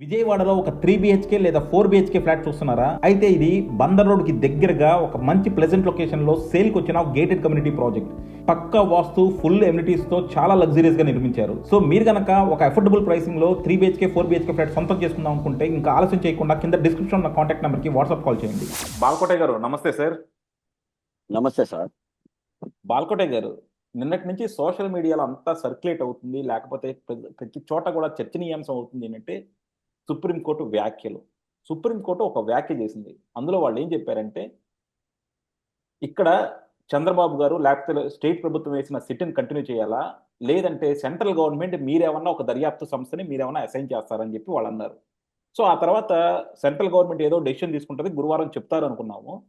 విజయవాడలో ఒక three BHK లేదా ఫోర్ బిహెచ్కే ఫ్లాట్ చూస్తున్నారా? అయితే ఇది బందర్ రోడ్కి దగ్గరగా ఒక మంచి ప్లెజెంట్ లొకేషన్లో సేల్కి వచ్చిన గేటెడ్ కమ్యూనిటీ ప్రాజెక్ట్ పక్క వాస్తు ఫుల్ ఎమ్యూనిటీస్తో చాలా లగ్జరీస్గా నిర్మించారు. సో మీరు గనక ఒక affordable ప్రైసింగ్లో three BHK four BHK flat సొంతం చేసుకుందాం అనుకుంటే ఇంకా ఆలస్యం చేయకుండా కింద డిస్క్రిప్షన్ ఉన్న కాంటాక్ట్ నెంబర్కి వాట్సాప్ కాల్ చేయండి. బాల్కోటే గారు నమస్తే సార్. నమస్తే సార్. బాల్కోటే గారు నిన్నటి నుంచి సోషల్ మీడియాలో అంతా సర్క్యులేట్ అవుతుంది లేకపోతే ప్రతి- ప్రతి చోట కూడా చర్చనీయాంశం అవుతుంది ఏంటంటే సుప్రీంకోర్టు వ్యాఖ్యలు. సుప్రీంకోర్టు ఒక వ్యాఖ్య చేసింది. అందులో వాళ్ళు ఏం చెప్పారంటే ఇక్కడ చంద్రబాబు గారు లేకపోతే స్టేట్ ప్రభుత్వం వేసిన సిట్ని కంటిన్యూ చేయాలా? లేదంటే సెంట్రల్ గవర్నమెంట్ మీరేమన్నా ఒక దర్యాప్తు సంస్థని మీరేమన్నా అసైన్ చేస్తారని చెప్పి వాళ్ళు అన్నారు. సో ఆ తర్వాత సెంట్రల్ గవర్నమెంట్ ఏదో డెసిషన్ తీసుకుంటుంది గురువారం చెప్తారు అనుకున్నాము.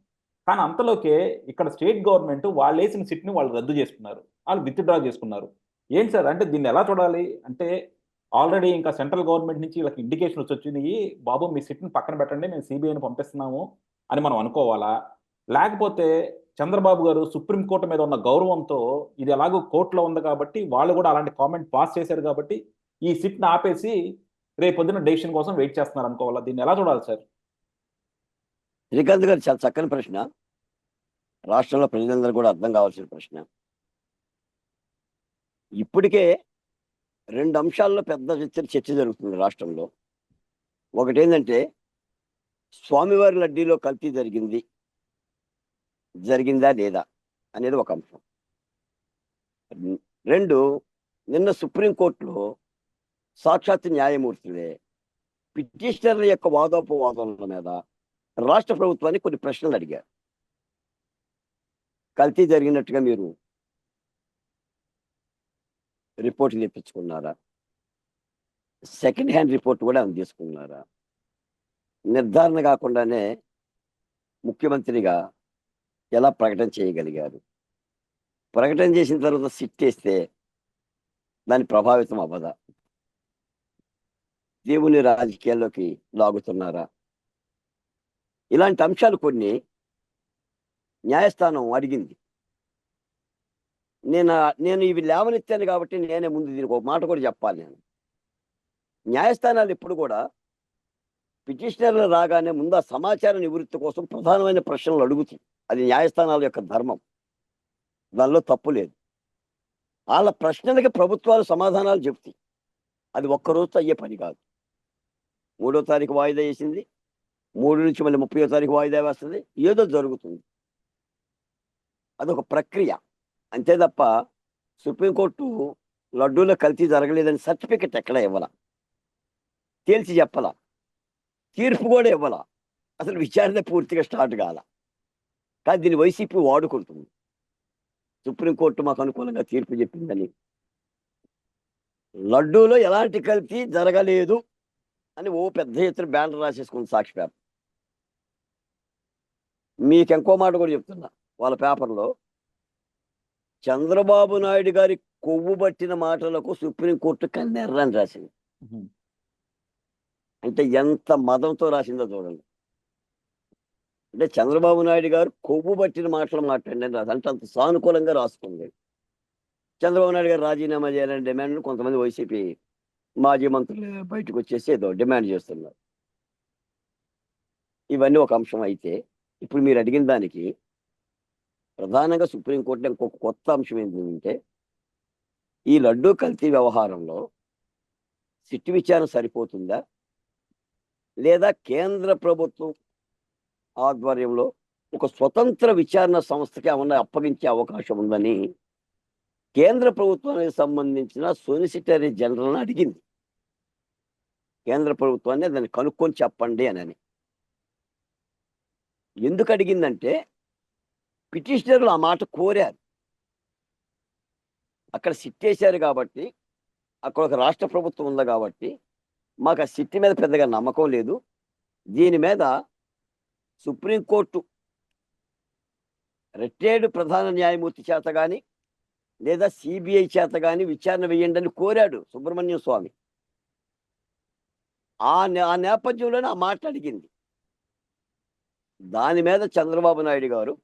కానీ అంతలోకే ఇక్కడ స్టేట్ గవర్నమెంట్ వాళ్ళు వేసిన సిట్ని వాళ్ళు రద్దు చేసుకున్నారు. వాళ్ళు విత్డ్రా చేసుకున్నారు. ఏంటి సార్? అంటే దీన్ని ఎలా చూడాలి? అంటే ఆల్రెడీ ఇంకా సెంట్రల్ గవర్నమెంట్ నుంచి వీళ్ళకి ఇండికేషన్ వచ్చి వచ్చినాయి బాబు మీ సిట్ని పక్కన పెట్టండి మేము సిబిఐని పంపిస్తున్నాము అని మనం అనుకోవాలా? లేకపోతే చంద్రబాబు గారు సుప్రీంకోర్టు మీద ఉన్న గౌరవంతో ఇది ఎలాగో కోర్టులో ఉంది కాబట్టి వాళ్ళు కూడా అలాంటి కామెంట్ పాస్ చేశారు కాబట్టి ఈ సిట్ని ఆపేసి రేపు పొద్దున డెసిషన్ కోసం వెయిట్ చేస్తున్నారు అనుకోవాలా? దీన్ని ఎలా చూడాలి సార్? శ్రీకాంత్ గారు చాలా చక్కని ప్రశ్న. రాష్ట్రంలో ప్రజలందరూ కూడా అర్థం కావాల్సిన ప్రశ్న. ఇప్పటికే రెండు అంశాల్లో పెద్ద చర్చ చర్చ జరుగుతుంది రాష్ట్రంలో. ఒకటి ఏంటంటే స్వామివారి లడ్డీలో కల్తీ జరిగింది. జరిగిందా లేదా అనేది ఒక అంశం. రెండు నిన్న సుప్రీంకోర్టులో సాక్షాత్ న్యాయమూర్తులే పిటిషనర్ల యొక్క వాదోపవాదముల మీద రాష్ట్ర ప్రభుత్వాన్ని కొన్ని ప్రశ్నలు అడిగారు. కల్తీ జరిగినట్టుగా మీరు రిపోర్ట్ తెప్పించుకున్నారా సెకండ్ హ్యాండ్ రిపోర్ట్ కూడా ఆమె తీసుకున్నారా? నిర్ధారణ కాకుండానే ముఖ్యమంత్రిగా ఎలా ప్రకటన చేయగలిగారు? ప్రకటన చేసిన తర్వాత సిట్ వేస్తే దాని ప్రభావితం అవ్వదా? దేవుని రాజకీయాల్లోకి లాగుతున్నారా? ఇలాంటి అంశాలు కొన్ని న్యాయస్థానం అడిగింది. నేను నేను ఇవి లేవనెత్తాను కాబట్టి నేనే ముందు దీనికి ఒక మాట కూడా చెప్పాలి నేను. న్యాయస్థానాలు ఎప్పుడు కూడా పిటిషనర్లు రాగానే ముందు ఆ సమాచార నివృత్తి కోసం ప్రధానమైన ప్రశ్నలు అడుగుతాయి అది న్యాయస్థానాల యొక్క ధర్మం. దానిలో తప్పు లేదు. వాళ్ళ ప్రశ్నలకి ప్రభుత్వాలు సమాధానాలు చెప్తాయి అది ఒక్కరోజు అయ్యే పని కాదు. మూడో తారీఖు వాయిదా వేసింది. మూడు నుంచి మళ్ళీ ముప్పై తారీఖు వాయిదా వేస్తుంది. ఏదో జరుగుతుంది. అదొక ప్రక్రియ. అంతే తప్ప సుప్రీంకోర్టు లడ్డూలో కల్తీ జరగలేదని సర్టిఫికెట్ ఎక్కడ ఇవ్వాల? తేల్చి చెప్పాల? తీర్పు కూడా ఇవ్వాల? అసలు విచారణ పూర్తిగా స్టార్ట్ కాల? కానీ దీన్ని వైసీపీ వాడుకుంటుంది. సుప్రీంకోర్టు మాకు అనుకూలంగా తీర్పు చెప్పిందని. లడ్డూలో ఎలాంటి కల్తీ జరగలేదు అని ఓ పెద్ద ఎత్తున బ్యానర్ రాసేసుకుంది సాక్షి పేపర్. మీకు ఇంకో మాట కూడా చెప్తున్నా. వాళ్ళ పేపర్లో చంద్రబాబు నాయుడు గారి కొవ్వు పట్టిన మాటలకు సుప్రీంకోర్టు కన్నెర్ర అని రాసింది అంటే ఎంత మదంతో రాసిందో చూడండి. అంటే చంద్రబాబు నాయుడు గారు కొవ్వు పట్టిన మాటలు మాట్లాడండి రాదు అంటే అంత సానుకూలంగా రాసుకుంది. చంద్రబాబు నాయుడు గారు రాజీనామా చేయాలని డిమాండ్ కొంతమంది వైసీపీ మాజీ మంత్రులు బయటకు వచ్చేసి ఏదో డిమాండ్ చేస్తున్నారు. ఇవన్నీ ఒక అంశం అయితే ఇప్పుడు మీరు అడిగిన దానికి ప్రధానంగా సుప్రీంకోర్టు ఇంకొక కొత్త అంశం ఏంటంటే ఈ లడ్డూ కల్తీ వ్యవహారంలో సిట్ విచారణ సరిపోతుందా? లేదా కేంద్ర ప్రభుత్వం ఆధ్వర్యంలో ఒక స్వతంత్ర విచారణ సంస్థకి ఏమన్నా అప్పగించే అవకాశం ఉందని కేంద్ర ప్రభుత్వానికి సంబంధించిన సోలిసిటరీ జనరల్ని అడిగింది. కేంద్ర ప్రభుత్వాన్ని దాన్ని కనుక్కొని చెప్పండి అని. ఎందుకు అడిగిందంటే పిటిషనర్లు ఆ మాట కోరారు. అక్కడ సిట్టేశారు కాబట్టి అక్కడ ఒక రాష్ట్ర ప్రభుత్వం ఉంది కాబట్టి మాకు ఆ సిట్టి మీద పెద్దగా నమ్మకం లేదు. దీని మీద సుప్రీంకోర్టు రిటైర్డ్ ప్రధాన న్యాయమూర్తి చేత కానీ లేదా సిబిఐ చేత కానీ విచారణ వేయండి అని కోరాడు సుబ్రహ్మణ్యం స్వామి. ఆ నే- ఆ నేపథ్యంలోనే ఆ మాట అడిగింది. దాని మీద చంద్రబాబు నాయుడు గారు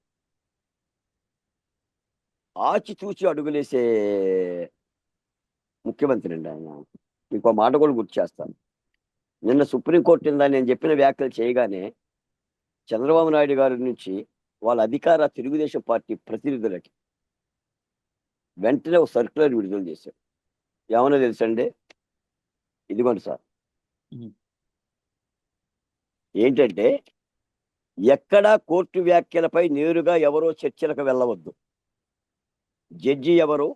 ఆచితూచి అడుగులేసే ముఖ్యమంత్రి అండి ఆయన. ఇంకో మాట కూడా గుర్తు చేస్తాను నిన్న సుప్రీంకోర్టు నిందా నేను చెప్పిన వ్యాఖ్యలు చేయగానే చంద్రబాబు నాయుడు గారి నుంచి వాళ్ళ అధికార తెలుగుదేశం పార్టీ ప్రతినిధులకి వెంటనే ఒక సర్క్యులర్ విడుదల చేశారు. ఏమన్నా తెలుసండి? ఇదిగోండి సార్. ఏంటంటే ఎక్కడా కోర్టు వ్యాఖ్యలపై నేరుగా ఎవరో చర్చలకు వెళ్ళవద్దు. జడ్జి ఎవరు?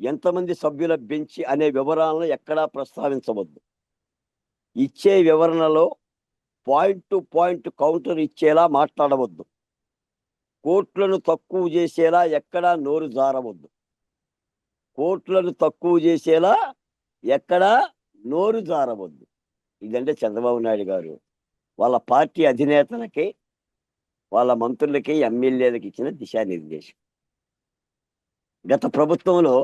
ఎంతమంది సభ్యుల బెంచ్ అనే వివరాలను ఎక్కడా ప్రస్తావించవద్దు. ఇచ్చే వివరణలో పాయింట్ టు పాయింట్ కౌంటర్ ఇచ్చేలా మాట్లాడవద్దు. కోర్టులను తక్కువ చేసేలా ఎక్కడా నోరు జారవద్దు. కోర్టులను తక్కువ చేసేలా ఎక్కడా నోరు జారవద్దు. ఇదంటే చంద్రబాబు నాయుడు గారు వాళ్ళ పార్టీ అధినేతలకి వాళ్ళ మంత్రులకి ఎమ్మెల్యేలకి ఇచ్చిన దిశానిర్దేశం. గత ప్రభుత్వంలో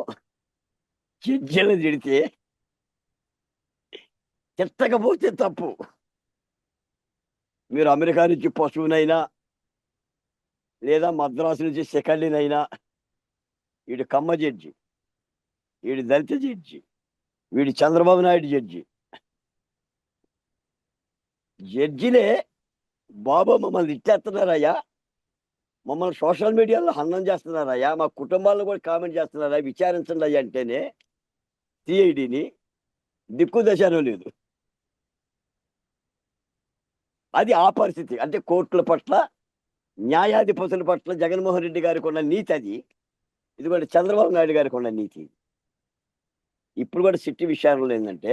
జడ్జిలు తిడితే తిట్టకపోతే తప్పు. మీరు అమెరికా నుంచి పశువునైనా లేదా మద్రాసు నుంచి సెకండ్నైనా వీడు కమ్మ జడ్జి వీడి దళిత జడ్జి వీడి చంద్రబాబు నాయుడు జడ్జి. జడ్జిలే బాబు మమ్మల్ని ఇచ్చేస్తున్నారయ్యా మమ్మల్ని సోషల్ మీడియాలో హన్నం చేస్తున్నారయ్యా మా కుటుంబాలను కూడా కామెంట్ చేస్తున్నారా? విచారించండి అయ్యా అంటేనే సిఐడిని దిక్కు దశను లేదు. అది ఆ పరిస్థితి. అంటే కోర్టుల పట్ల న్యాయాధిపతుల పట్ల జగన్మోహన్ రెడ్డి గారికి ఉన్న నీతి అది. ఇది కూడా చంద్రబాబు నాయుడు గారికి ఉన్న నీతి. ఇప్పుడు కూడా సిట్టి విషయంలో ఏంటంటే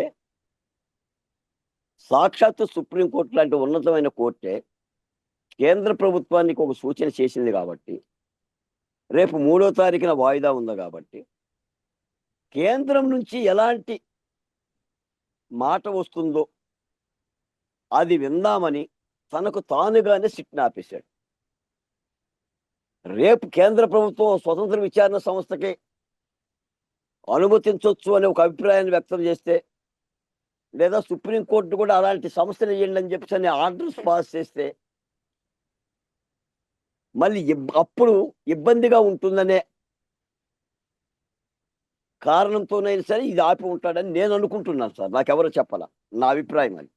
సాక్షాత్తు సుప్రీంకోర్టు లాంటి ఉన్నతమైన కోర్టే కేంద్ర ప్రభుత్వానికి ఒక సూచన చేసింది కాబట్టి రేపు మూడో తారీఖున వాయిదా ఉంది కాబట్టి కేంద్రం నుంచి ఎలాంటి మాట వస్తుందో అది విందామని తనకు తానుగానే సిట్ని ఆపేశాడు రేపు కేంద్ర ప్రభుత్వం స్వతంత్ర విచారణ సంస్థకి అనుమతించవచ్చు అనే ఒక అభిప్రాయాన్ని వ్యక్తం చేస్తే లేదా సుప్రీంకోర్టు కూడా అలాంటి సంస్థలు వేయండి అని చెప్పేసి అనే ఆర్డర్స్ పాస్ చేస్తే మళ్ళీ అప్పుడు ఇబ్బందిగా ఉంటుందనే కారణంతోనైనా సరే ఇది ఆపి ఉంటాడని నేను అనుకుంటున్నాను సార్. నాకెవరో చెప్పాల? నా అభిప్రాయం అది.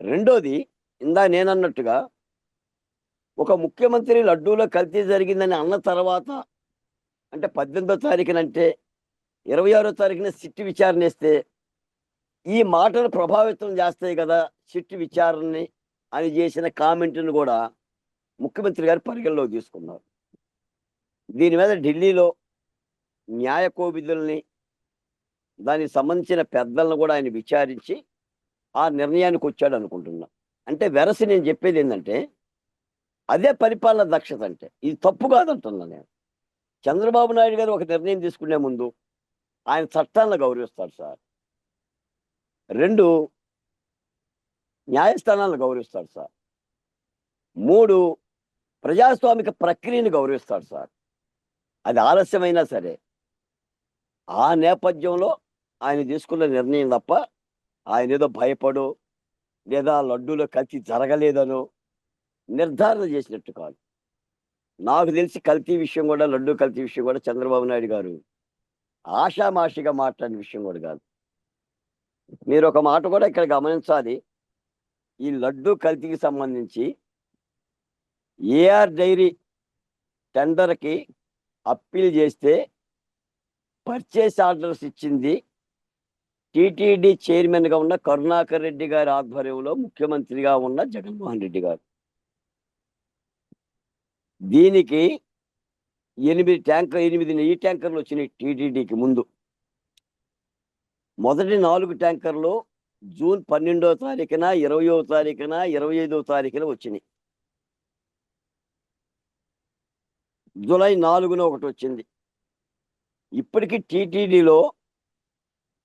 రెండోది ఇందా నేనన్నట్టుగా ఒక ముఖ్యమంత్రి లడ్డూలో కల్తీ జరిగిందని అన్న తర్వాత అంటే పద్దెనిమిదో తారీఖునంటే ఇరవై ఆరో తారీఖున సిట్టి విచారణ వేస్తే ఈ మాటలు ప్రభావితం చేస్తాయి కదా సిట్టి విచారణని అని చేసిన కామెంట్ను కూడా ముఖ్యమంత్రి గారు పరిగణలోకి తీసుకున్నారు. దీని మీద ఢిల్లీలో న్యాయ కోవిధుల్ని దానికి సంబంధించిన పెద్దలను కూడా ఆయన విచారించి ఆ నిర్ణయానికి వచ్చాడు అనుకుంటున్నా. అంటే వెరసి నేను చెప్పేది ఏంటంటే అదే పరిపాలన దక్షత అంటే ఇది తప్పు కాదంటున్నా నేను. చంద్రబాబు నాయుడు గారు ఒక నిర్ణయం తీసుకునే ముందు ఆయన చట్టాలను గౌరవిస్తాడు సార్. రెండు న్యాయస్థానాలను గౌరవిస్తాడు సార్. మూడు ప్రజాస్వామిక ప్రక్రియను గౌరవిస్తాడు సార్. అది ఆలస్యమైనా సరే ఆ నేపథ్యంలో ఆయన తీసుకున్న నిర్ణయం తప్ప ఆయన ఏదో భయపడు లేదా లడ్డూలో కల్తీ జరగలేదనో నిర్ధారణ చేసినట్టు కాదు. నాకు తెలిసి కల్తీ విషయం కూడా లడ్డూ కల్తీ విషయం కూడా చంద్రబాబు నాయుడు గారు ఆషామాషిగా మాట్లాడిన విషయం కూడా కాదు. మీరు ఒక మాట కూడా ఇక్కడ గమనించాలి. ఈ లడ్డూ కల్తీకి సంబంధించి ఏఆర్ డైరీ టెండర్కి అప్పీల్ చేస్తే పర్చేస్ ఆర్డర్స్ ఇచ్చింది టీటీడీ చైర్మన్గా ఉన్న కరుణాకర్ రెడ్డి గారి ఆధ్వర్యంలో ముఖ్యమంత్రిగా ఉన్న జగన్మోహన్ రెడ్డి గారు. దీనికి ఎనిమిది ట్యాంకర్ ఎనిమిది నెయ్యి ట్యాంకర్లు వచ్చినాయి టీటీడీకి ముందు. మొదటి నాలుగు ట్యాంకర్లు జూన్ పన్నెండో తారీఖున ఇరవయో తారీఖున ఇరవై ఐదో తారీఖున వచ్చినాయి. జూలై నాలుగున ఒకటి వచ్చింది. ఇప్పటికీ టీటీడీలో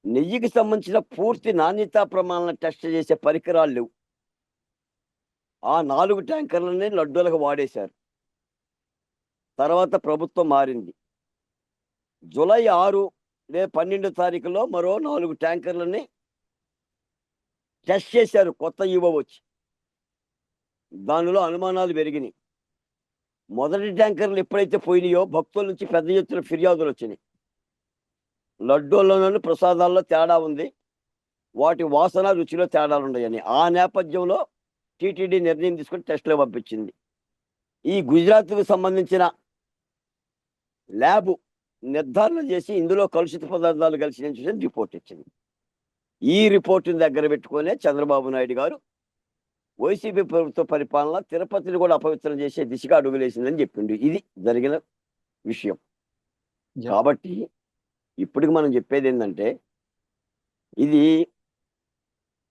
నెయ్యికి సంబంధించిన పూర్తి నాణ్యతా ప్రమాణాలను టెస్ట్ చేసే పరికరాలు లేవు. ఆ నాలుగు ట్యాంకర్లని లడ్డూలకు వాడేశారు. తర్వాత ప్రభుత్వం మారింది. జూలై ఆరు లే పన్నెండో తారీఖులో మరో నాలుగు ట్యాంకర్లని టెస్ట్ చేశారు కొత్త యువ వచ్చి దానిలో అనుమానాలు పెరిగినాయి. మొదటి ట్యాంకర్లు ఎప్పుడైతే పోయినాయో భక్తుల నుంచి పెద్ద ఎత్తున ఫిర్యాదులు వచ్చినాయి. లడ్డూల్లోనూ ప్రసాదాల్లో తేడా ఉంది. వాటి వాసన రుచిలో తేడాలు ఉన్నాయని. ఆ నేపథ్యంలో టీటీడీ నిర్ణయం తీసుకుని టెస్ట్లో పంపించింది. ఈ గుజరాత్కు సంబంధించిన ల్యాబ్ నిర్ధారణ చేసి ఇందులో కలుషిత పదార్థాలు కలిసి రిపోర్ట్ ఇచ్చింది. ఈ రిపోర్టుని దగ్గర పెట్టుకునే చంద్రబాబు నాయుడు గారు వైసీపీ ప్రభుత్వ పరిపాలన తిరుపతిని కూడా అపవిత్రం చేసే దిశగా అడుగులేసిందని చెప్పిండు. ఇది జరిగిన విషయం. కాబట్టి ఇప్పటికి మనం చెప్పేది ఏంటంటే ఇది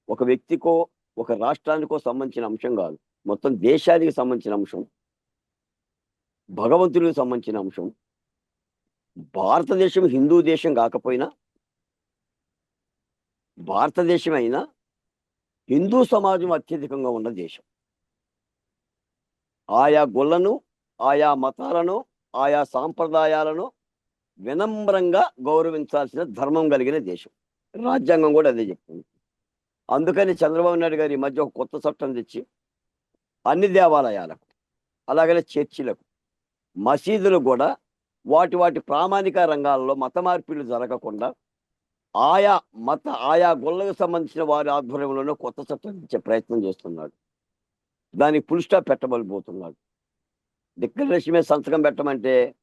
ఒక వ్యక్తికో ఒక రాష్ట్రానికో సంబంధించిన అంశం కాదు. మొత్తం దేశానికి సంబంధించిన అంశం. భగవంతుడికి సంబంధించిన అంశం. భారతదేశం హిందూ దేశం కాకపోయినా భారతదేశం అయినా హిందూ సమాజం అత్యధికంగా ఉన్న దేశం. ఆయా గుళ్ళను ఆయా మతాలను ఆయా సాంప్రదాయాలను వినమ్రంగా గౌరవించాల్సిన ధర్మం కలిగిన దేశం. రాజ్యాంగం కూడా అదే చెప్తుంది. అందుకని చంద్రబాబు నాయుడు గారు ఈ మధ్య ఒక కొత్త చట్టం తెచ్చి అన్ని దేవాలయాలకు అలాగనే చర్చిలకు మసీదులు కూడా వాటి వాటి ప్రామాణిక రంగాల్లో మత మార్పిడులు జరగకుండా ఆయా మత ఆయా గొల్లకు సంబంధించిన వారి ఆధ్వర్యంలోనే కొత్త చట్టం ఇచ్చే ప్రయత్నం చేస్తున్నాడు. దానికి ఫుల్ స్టాప్ పెట్టబడిపోతున్నాడు డిక్లరేషన్ మీద సంతకం పెట్టమంటే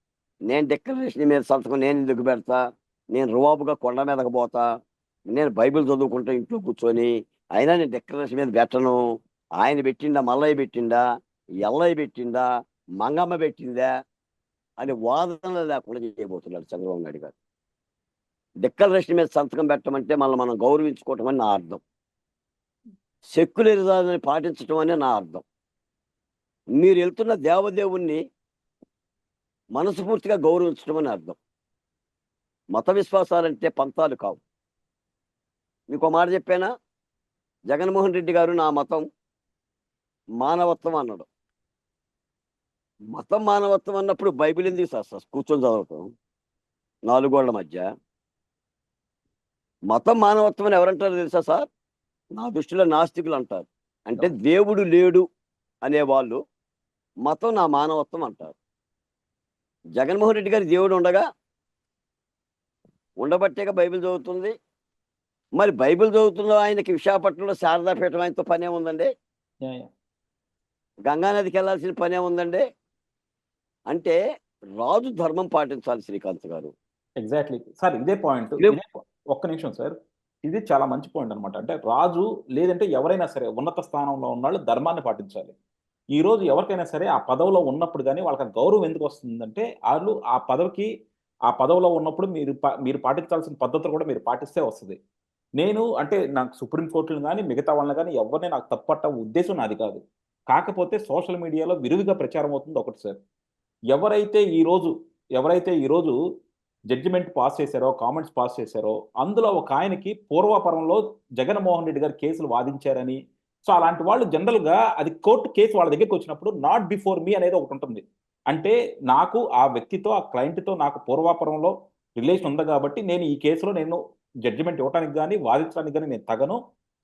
నేను డిక్లరేషన్ మీద సంతకం నేను ఎందుకు పెడతా? నేను రువాబుగా కొండ మీదకు పోతా? నేను బైబిల్ చదువుకుంటా ఇంట్లో కూర్చొని అయినా నేను డిక్లరేషన్ మీద పెట్టను. ఆయన పెట్టిండా మల్లయ్య పెట్టిండా ఎల్లయ్య పెట్టిండా మంగమ్మ పెట్టిందా? అని వాదన లేకుండా చేయబోతున్నాడు చంద్రబాబు నాయుడు గారు. డిక్లరేషన్ మీద సంతకం పెట్టమంటే మళ్ళీ మనం గౌరవించుకోవటం అని నా అర్థం. సెక్యులరిజాన్ని పాటించటం అని నా అర్థం. మీరు వెళ్తున్న దేవదేవుణ్ణి మనస్ఫూర్తిగా గౌరవించడం అని అర్థం. మత విశ్వాసాలంటే పంతాలు కావు. మీకు ఒక మాట చెప్పానా? జగన్మోహన్ రెడ్డి గారు నా మతం మానవత్వం అన్నాడు. మతం మానవత్వం అన్నప్పుడు బైబిల్ ఎందుకు సార్ సార్ కూర్చొని చదవటం నాలుగోళ్ళ మధ్య. మతం మానవత్వం అని ఎవరంటారు తెలుసా సార్? నా దృష్టిలో నాస్తికులు అంటారు. అంటే దేవుడు లేడు అనేవాళ్ళు మతం నా మానవత్వం అంటారు. జగన్మోహన్ రెడ్డి గారి దేవుడు ఉండగా ఉండబట్టేగా బైబిల్ చదువుతుంది. మరి బైబిల్ చదువుతున్న ఆయనకి విశాఖపట్నంలో శారదాపీఠం ఆయనతో పనే ఉందండి. గంగానదికి వెళ్ళాల్సిన పనే ఉందండి? అంటే రాజు ధర్మం పాటించాలి శ్రీకాంత్ గారు. ఎగ్జాక్ట్లీ సార్ ఇదే పాయింట్ ఒక్క నిమిషం సార్. ఇది చాలా మంచి పాయింట్ అనమాట అంటే రాజు లేదంటే ఎవరైనా సరే ఉన్నత స్థానంలో ఉన్న వాళ్ళు ధర్మాన్ని పాటించాలి. ఈ రోజు ఎవరికైనా సరే ఆ పదవిలో ఉన్నప్పుడు కానీ వాళ్ళకి గౌరవం ఎందుకు వస్తుందంటే వాళ్ళు ఆ పదవికి ఆ పదవిలో ఉన్నప్పుడు మీరు పా- మీరు పాటించాల్సిన పద్ధతులు కూడా మీరు పాటిస్తే వస్తుంది. నేను అంటే నాకు సుప్రీంకోర్టులు కానీ మిగతా వాళ్ళని కానీ ఎవరిని నాకు తప్పట్ట ఉద్దేశం నాది కాదు. కాకపోతే సోషల్ మీడియాలో విరివిగా ప్రచారం అవుతుంది ఒకటి సార్. ఎవరైతే ఈ రోజు ఎవరైతే ఈరోజు జడ్జిమెంట్ పాస్ చేశారో కామెంట్స్ పాస్ చేశారో అందులో ఒక ఆయనకి పూర్వపరంలో జగన్మోహన్ రెడ్డి గారు కేసులు వాదించారని. సో అలాంటి వాళ్ళు జనరల్గా అది కోర్టు కేసు వాళ్ళ దగ్గరికి వచ్చినప్పుడు నాట్ బిఫోర్ మీ అనేది ఒకటి ఉంటుంది. అంటే నాకు ఆ వ్యక్తితో ఆ క్లయింట్తో నాకు పూర్వాపరంలో రిలేషన్ ఉంది కాబట్టి నేను ఈ కేసులో నేను జడ్జిమెంట్ ఇవ్వడానికి కానీ వాదించడానికి కానీ నేను తగను.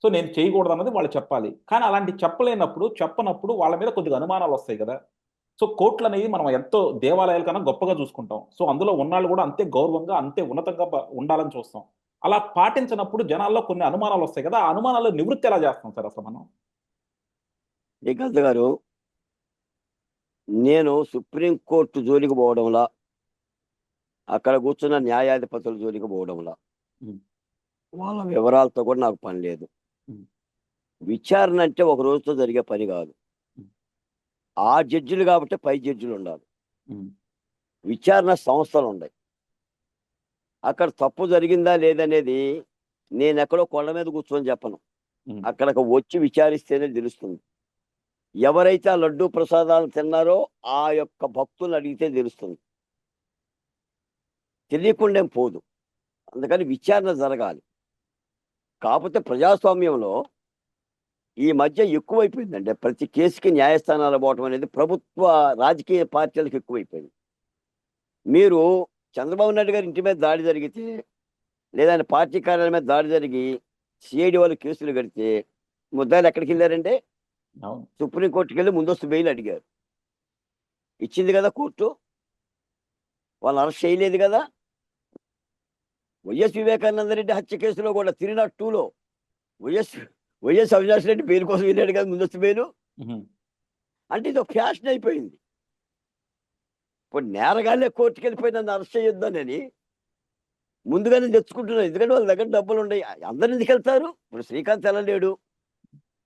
సో నేను చేయకూడదు అన్నది వాళ్ళు చెప్పాలి. కానీ అలాంటి చెప్పలేనప్పుడు చెప్పనప్పుడు వాళ్ళ మీద కొద్దిగా అనుమానాలు వస్తాయి కదా. సో కోర్టులు అనేది మనం ఎంతో దేవాలయాల కన్నా గొప్పగా చూసుకుంటాం సో అందులో ఉన్నాళ్ళు కూడా అంతే గౌరవంగా అంతే ఉన్నతంగా ఉండాలని చూస్తాం అలా పాటించినప్పుడు జనాల్లో కొన్ని అనుమానాలు వస్తాయి కదా ఆ అనుమానాలు నివృత్తి ఎలా చేస్తాం సార్ అసలు మనం శ్రీకాంత్ గారు నేను సుప్రీంకోర్టు జోలికి పోవడంలా అక్కడ కూర్చున్న న్యాయాధిపతుల జోలికి పోవడంలా. వాళ్ళ వివరాలతో కూడా నాకు పని లేదు. విచారణ అంటే ఒక రోజుతో జరిగే పని కాదు. ఆ జడ్జిలు కాబట్టి పై జడ్జిలు ఉండాలి. విచారణ సంస్థలు ఉన్నాయి అక్కడ తప్పు జరిగిందా లేదనేది నేను ఎక్కడో కొండ మీద కూర్చొని చెప్పను. అక్కడికి వచ్చి విచారిస్తేనే తెలుస్తుంది. ఎవరైతే ఆ లడ్డూ ప్రసాదాలు తిన్నారో ఆ యొక్క భక్తులను అడిగితే తెలుస్తుంది. తెలియకుండా ఏం పోదు. అందుకని విచారణ జరగాలి. కాకపోతే ప్రజాస్వామ్యంలో ఈ మధ్య ఎక్కువైపోయిందండి. ప్రతి కేసుకి న్యాయస్థానాలు పోవటం అనేది ప్రభుత్వ రాజకీయ పార్టీలకు ఎక్కువైపోయింది. మీరు చంద్రబాబు నాయుడు గారి ఇంటి మీద దాడి జరిగితే లేదా ఆయన పార్టీ కార్యాలయం మీద దాడి జరిగి సిఐడి వాళ్ళు కేసులు కడితే ముద్దాయిలు ఎక్కడికి వెళ్ళారంటే అవును. సుప్రీంకోర్టుకి వెళ్ళి ముందస్తు బెయిల్ అడిగారు. ఇచ్చింది కదా కోర్టు. వాళ్ళు అరెస్ట్ చేయలేదు కదా. వైఎస్ వివేకానంద రెడ్డి హత్య కేసులో కూడా త్రీ నాట్ టూలో YS YS Avinash Reddy bail కోసం వెళ్ళాడు కదా ముందస్తు ఉహు. అంటే ఇది ఒక ఫ్యాషన్ అయిపోయింది. ఇప్పుడు నేరగాళ్ళే కోర్టుకి వెళ్ళిపోయి నన్ను అరెస్ట్ చేయొద్దానని ముందుగానే తెచ్చుకుంటున్నారు. ఎందుకంటే వాళ్ళ దగ్గర డబ్బులు ఉన్నాయి. అందరు ఎందుకు వెళ్తారు? ఇప్పుడు శ్రీకాంత్ వెళ్ళలేడు.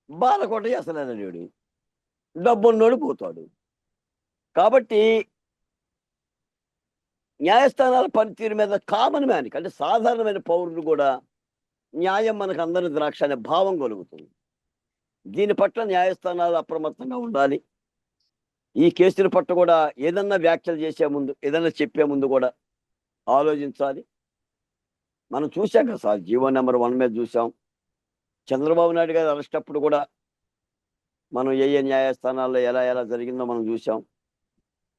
బాలకోట అసలు వెళ్ళలేడు. డబ్బు ఉన్నోడు పోతాడు. కాబట్టి న్యాయస్థానాల పనితీరు మీద కామన్ మ్యాన్కి అంటే సాధారణమైన పౌరులు కూడా న్యాయం మనకు అందరి ద్రాక్ష అనే భావం కలుగుతుంది. దీని పట్ల న్యాయస్థానాలు అప్రమత్తంగా ఉండాలి. ఈ కేసుల పట్ల కూడా ఏదన్నా వ్యాఖ్యలు చేసే ముందు ఏదన్నా చెప్పే ముందు కూడా ఆలోచించాలి. మనం చూసాం కదా సార్ జీవో నెంబర్ వన్ మీద చూసాం చంద్రబాబు నాయుడు గారు అరెస్ట్ అప్పుడు కూడా మనం ఏ ఏ న్యాయస్థానాల్లో ఎలా ఎలా జరిగిందో మనం చూసాం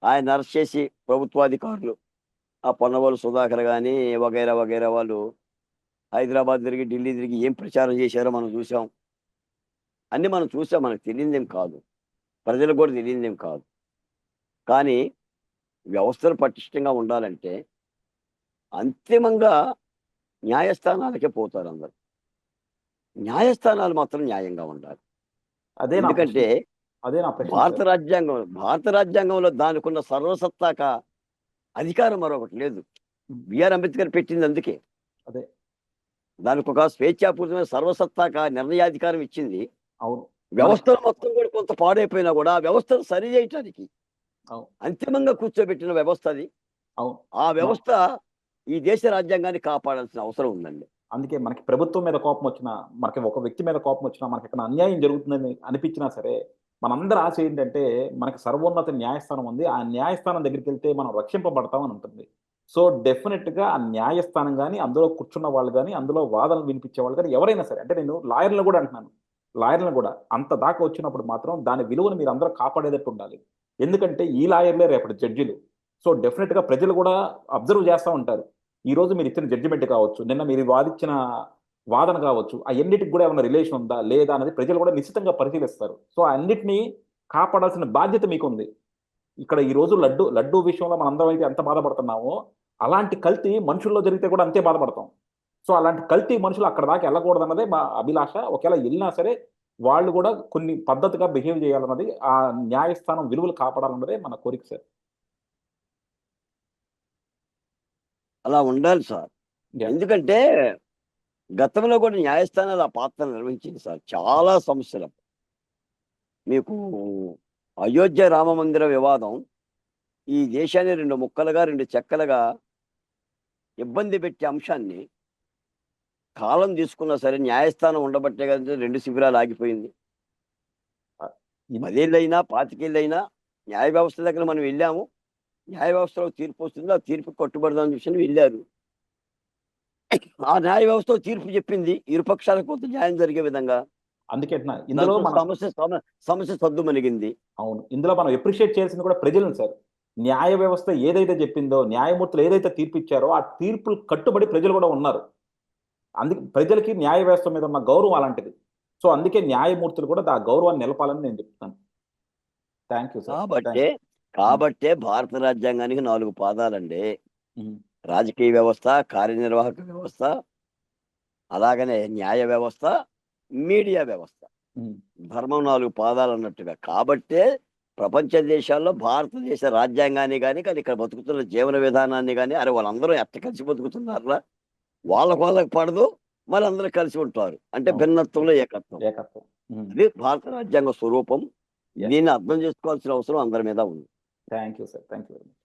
ఆయన అరెస్ట్ చేసి ప్రభుత్వాధికారులు ఆ పొన్నవాళ్ళు సుధాకర్ కానీ వగైరా వగైరా వాళ్ళు హైదరాబాద్ తిరిగి ఢిల్లీ తిరిగి ఏం ప్రచారం చేశారో మనం చూసాం అన్ని మనం చూసాం మనకు తెలియదేం కాదు. ప్రజలకు కూడా తెలియదేం కాదు. కానీ వ్యవస్థలు పటిష్టంగా ఉండాలంటే అంతిమంగా న్యాయస్థానాలకే పోతారు అందరు. న్యాయస్థానాలు మాత్రం న్యాయంగా ఉండాలి. అదే ఎందుకంటే. అదే భారత. రాజ్యాంగం భారత రాజ్యాంగంలో దానికి ఉన్న సర్వసత్తాక అధికారం మరొకటి లేదు. బిఆర్ అంబేద్కర్ పెట్టింది అందుకే. అదే. దానికి ఒక స్వేచ్ఛాపూరితమైన సర్వసత్తాక నిర్ణయాధికారం ఇచ్చింది. అవును. వ్యవస్థలు మొత్తం కూడా కొంత పాడైపోయినా కూడా ఆ వ్యవస్థను సరి చేయటానికి. అంతిమంగా కూర్చోబెట్టిన వ్యవస్థ అది. ఆ వ్యవస్థ ఈ దేశ రాజ్యాంగాన్ని కాపాడాల్సిన అవసరం ఉందండి. అందుకే మనకి ప్రభుత్వం మీద కోపం వచ్చినా మనకి ఒక వ్యక్తి మీద కోపం వచ్చినా మనకి ఇక్కడ అన్యాయం జరుగుతుందని అనిపించినా సరే మనందరి ఆశ ఏంటంటే మనకి సర్వోన్నత న్యాయస్థానం ఉంది. ఆ న్యాయస్థానం దగ్గరికి వెళ్తే మనం రక్షింపబడతాం అని ఉంటుంది. సో డెఫినెట్గా ఆ న్యాయస్థానం కానీ అందులో కూర్చున్న వాళ్ళు కానీ అందులో వాదనలు వినిపించే వాళ్ళు కానీ ఎవరైనా సరే అంటే నేను లాయర్లను కూడా అంటున్నాను. లాయర్లను కూడా అంత దాకా వచ్చినప్పుడు మాత్రం దాని విలువను మీరు అందరూ కాపాడేటట్టు ఉండాలి. ఎందుకంటే ఈ లాయర్లే రేపటి జడ్జిలు. సో డెఫినెట్గా ప్రజలు కూడా అబ్జర్వ్ చేస్తూ ఉంటారు. ఈ రోజు మీరు ఇచ్చిన జడ్జిమెంట్ కావచ్చు నిన్న మీరు వాదించిన వాదన కావచ్చు ఆ ఎన్నిటికి కూడా ఏమైనా రిలేషన్ ఉందా లేదా అనేది ప్రజలు కూడా నిశ్చితంగా పరిశీలిస్తారు. సో అన్నిటినీ కాపాడాల్సిన బాధ్యత మీకు ఉంది ఇక్కడ ఈ రోజు లడ్డు లడ్డు విషయంలో మనం అందరం అయితే ఎంత బాధపడుతున్నామో అలాంటి కల్తీ మనుషుల్లో జరిగితే కూడా అంతే బాధపడతాం. సో అలాంటి కల్తీ మనుషులు అక్కడ దాకా వెళ్ళకూడదు అన్నదే మా అభిలాష. ఒకవేళ వెళ్ళినా సరే వాళ్ళు కూడా కొన్ని పద్ధతిగా బిహేవ్ చేయాలన్నది ఆ న్యాయస్థానం విలువలు కాపాడాలన్నదే మన కోరిక సార్. అలా ఉండాలి సార్. ఎందుకంటే గతంలో కూడా న్యాయస్థానాలు ఆ పాత్ర నిర్వహించింది సార్. చాలా సమస్యలు మీకు అయోధ్య రామ మందిర వివాదం ఈ దేశాన్ని రెండు ముక్కలుగా రెండు చెక్కలుగా ఇబ్బంది పెట్టే అంశాన్ని కాలం తీసుకున్నా సరే న్యాయస్థానం ఉండబట్టే కదా రెండు శిబిరాలు ఆగిపోయింది. పదేళ్ళైనా పాతికేళ్ళైనా న్యాయ వ్యవస్థ దగ్గర మనం వెళ్ళాము. న్యాయ వ్యవస్థలో తీర్పు వస్తుంది. ఆ తీర్పు కట్టుబడదామని చెప్పి వెళ్ళారు. ఆ న్యాయ వ్యవస్థ తీర్పు చెప్పింది ఇరుపక్షాలకు కొంత న్యాయం జరిగే విధంగా. అందుకే ఇందులో సమస్య సమ- సమస్య సద్దు మణిగింది. అవును ఇందులో మనం అప్రిషియేట్ చేయాల్సింది కూడా ప్రజలను సార్. న్యాయ వ్యవస్థ ఏదైతే చెప్పిందో న్యాయమూర్తులు ఏదైతే తీర్పు ఇచ్చారో ఆ తీర్పులు కట్టుబడి ప్రజలు కూడా ఉన్నారు. అందుకే ప్రజలకి న్యాయ వ్యవస్థ మీద ఉన్న గౌరవం అలాంటిది. సో అందుకే న్యాయమూర్తులు కూడా ఆ గౌరవాన్ని నిలపాలని నేను చెప్తాను థ్యాంక్ యూ సార్ కాబట్టే కాబట్టే భారత రాజ్యాంగానికి నాలుగు పాదాలండి. రాజకీయ వ్యవస్థ కార్యనిర్వాహక వ్యవస్థ అలాగనే న్యాయ వ్యవస్థ మీడియా వ్యవస్థ. ధర్మం నాలుగు పాదాలు అన్నట్టుగా. కాబట్టే ప్రపంచ దేశాల్లో భారతదేశ రాజ్యాంగాన్ని కానీ కానీ ఇక్కడ బతుకుతున్న జీవన విధానాన్ని కానీ అరే వాళ్ళందరూ ఎట్ట కలిసి బతుకుతున్నారా వాళ్ళకు వాళ్ళకి పడదు మళ్ళీ కలిసి ఉంటారు. అంటే. భిన్నత్వంలో ఏకత్వం. ఏకత్వం. ఇది భారత రాజ్యాంగ స్వరూపం. దీన్ని అర్థం చేసుకోవాల్సిన అవసరం అందరి మీద ఉంది. Thank you sir thank you very much